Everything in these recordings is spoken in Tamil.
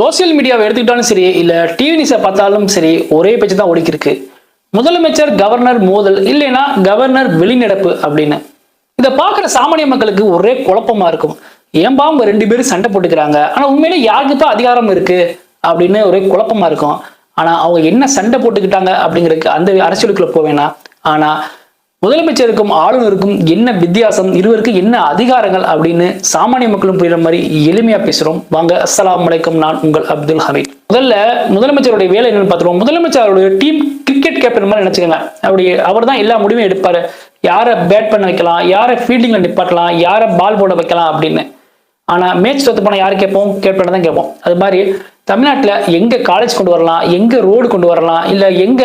சோசியல் மீடியாவை எடுத்துக்கிட்டாலும் சரி இல்ல டிவி நியூஸை பார்த்தாலும் சரி ஒரே பேச்சு தான் ஒடுக்கிருக்கு முதலமைச்சர் கவர்னர் மோதல் இல்லைன்னா கவர்னர் வெளிநடப்பு அப்படின்னு. இதை பார்க்குற சாமானிய மக்களுக்கு ஒரே குழப்பமா இருக்கும். ஏன்பா அவங்க ரெண்டு பேரும் சண்டை போட்டுக்கிறாங்க? ஆனா உண்மையிலே யாருக்கு தான் அதிகாரம் இருக்கு? அப்படின்னு ஒரே குழப்பமா இருக்கும். ஆனா அவங்க என்ன சண்டை போட்டுக்கிட்டாங்க அப்படிங்கிறதுக்கு அந்த அரசியலுக்குள்ள போவேனா ஆனா முதலமைச்சருக்கும் ஆளுநருக்கும் என்ன வித்தியாசம்? இருவருக்கும் என்ன அதிகாரங்கள்? அப்படின்னு சாமானிய மக்களும் புரியுற மாதிரி எளிமையா பேசுறோம். வாங்க அஸ்லாம் வலைக்கம் நான் உங்கள் அப்துல் ஹமீத். முதல்ல முதலமைச்சருடைய வேலை என்னன்னு பார்த்துருவோம். முதலமைச்சர் அவருடைய டீம் கிரிக்கெட் கேப்டன் மாதிரி நினைச்சுக்கோங்க. அப்படி அவர் தான் எல்லா முடிவும் எடுப்பாரு. யாரை பேட் பண்ண வைக்கலாம் யாரை ஃபீல்டிங்ல நிப்பாட்டலாம் யாரை பால் போட வைக்கலாம் அப்படின்னு. ஆனா மேட்ச் தோத்து போனா யார் கேட்போம்? கேப்டன் தான் கேட்போம். அது மாதிரி தமிழ்நாட்டுல எங்க காலேஜ் கொண்டு வரலாம் எங்க ரோடு கொண்டு வரலாம் இல்ல எங்க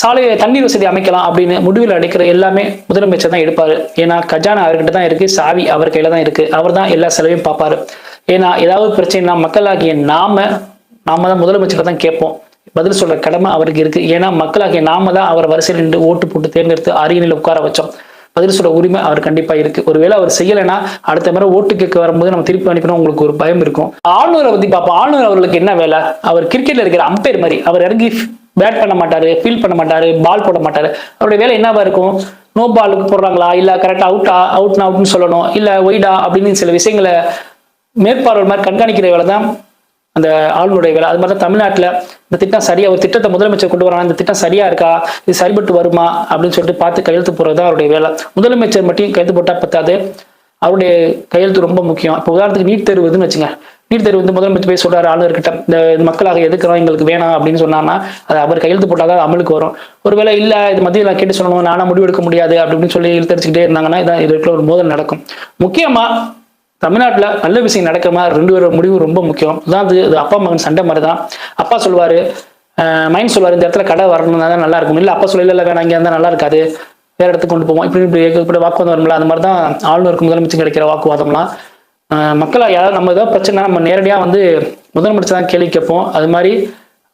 சாலையை தண்ணீர் வசதி அமைக்கலாம் அப்படின்னு முடிவில் அடைக்கிற எல்லாமே முதலமைச்சர் தான் எடுப்பாரு. ஏன்னா கஜானா அவர்கிட்ட தான் இருக்கு சாவி அவர் கையில தான் இருக்கு. அவர் தான் எல்லா செலவையும் பார்ப்பாரு. ஏன்னா ஏதாவது பிரச்சனைனா மக்களாகிய நாம நாம தான் முதலமைச்சரை தான் கேட்போம். பதில் சொல்ற கடமை அவருக்கு இருக்கு. ஏன்னா மக்களாகிய நாம தான் அவர் வரிசையில் நின்று ஓட்டு போட்டு தேர்ந்தெடுத்து அரியணையில் உட்கார வச்சோம். பதில் சொல்ற உரிமை அவர் கண்டிப்பா இருக்கு. ஒருவேளை அவர் செய்யலைன்னா அடுத்த முறை ஓட்டு கேட்க வரும்போது நம்ம திருப்பி அனுப்பினோம் உங்களுக்கு ஒரு பயம் இருக்கும். ஆளுநரை பத்தி பார்ப்போம். ஆளுநர் அவர்களுக்கு என்ன வேலை? அவர் கிரிக்கெட்ல இருக்கிற அம்பையர் மாதிரி. அவர் இறங்கி பேட் பண்ண மாட்டாரு ஃபீல் பண்ண மாட்டாரு பால் போட மாட்டாரு. அவருடைய வேலை என்னவா இருக்கும்? நோ பாலுக்கு போடுறாங்களா? இல்ல கரெக்டா அவுட்டா அவுட்னா அவுட்னு சொல்லணும்? இல்ல ஒய்டா அப்படின்னு சில விஷயங்களை மேற்பார்வை மாதிரி கண்காணிக்கிற வேலை தான் அந்த ஆளுநருடைய வேலை. அது மாதிரி தான் தமிழ்நாட்டில் இந்த திட்டம் சரியா ஒரு திட்டத்தை முதலமைச்சர் கொண்டு வராங்க இந்த திட்டம் சரியா இருக்கா? இது சரிபட்டு வருமா? அப்படின்னு சொல்லிட்டு பார்த்து கையெழுத்து போடுறது தான் அவருடைய வேலை. முதலமைச்சர் மட்டும் கையெழுத்து போட்டா பத்தாது. அவருடைய கையெழுத்து ரொம்ப முக்கியம். இப்போ உதாரணத்துக்கு நீட் தேர்வு வச்சுங்க. நீட் தேர்வு வந்து முதலமைச்சர் போய் சொல்றாரு ஆளுநர்கிட்ட இந்த மக்களாக எதுக்குறோம் எங்களுக்கு வேணாம் அப்படின்னு சொன்னாங்கன்னா அது அவர் கையெழுத்து போட்டால் தான் அமலுக்கு வரும். ஒருவேளை இல்ல இது மத்தியில் நான் கேட்டு சொல்லணும் நானா முடிவெடுக்க முடியாது அப்படின்னு சொல்லி இழுத்தடிச்சுக்கிட்டே இருந்தாங்கன்னா இதான் இதுக்குள்ள ஒரு மோதல் நடக்கும். முக்கியமா தமிழ்நாட்டில் நல்ல விஷயம் நடக்கிற ரெண்டு பேரும் முடிவு ரொம்ப முக்கியம். அதான் அது அப்பா மகன் சண்டை மாதிரி தான் அப்பா சொல்லுவாரு மைண்ட் சொல்லுவார் இந்த இடத்துல கடை வரணும்னா தான் நல்லா இருக்கும். இல்லை அப்பா சொல்லல இல்லை வேணாம் இங்கே இருந்தால் நல்லா இருக்காது. வேற இடத்துக்கு கொண்டு போவோம். இப்படி இப்படி இப்படி வாக்குவாதம் வரும்ல அந்த மாதிரி தான் ஆளுநருக்கு முதலமைச்சர் கிடைக்கிற வாக்குவாதம்லாம். மக்களாக யாராவது நம்ம ஏதாவது பிரச்சனை நம்ம நேரடியாக வந்து முதலமைச்சர் தான் கேள்வி கேட்போம். அது மாதிரி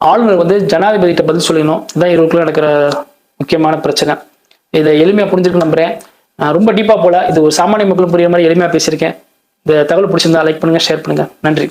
ஆளுநர் வந்து ஜனாதிபதிகிட்ட பதில் சொல்லணும் இதான் இவருக்குள்ள நடக்கிற முக்கியமான பிரச்சனை. இதை எளிமையாக புரிஞ்சிருக்கு நம்புறேன். நான் ரொம்ப டீப்பாக போல. இது ஒரு சாமானிய மக்களும் புரியுற மாதிரி எளிமையாக பேசியிருக்கேன். இந்த தகவல் பிடிச்சிருந்தா லைக் பண்ணுங்கள் ஷேர் பண்ணுங்கள் நன்றி.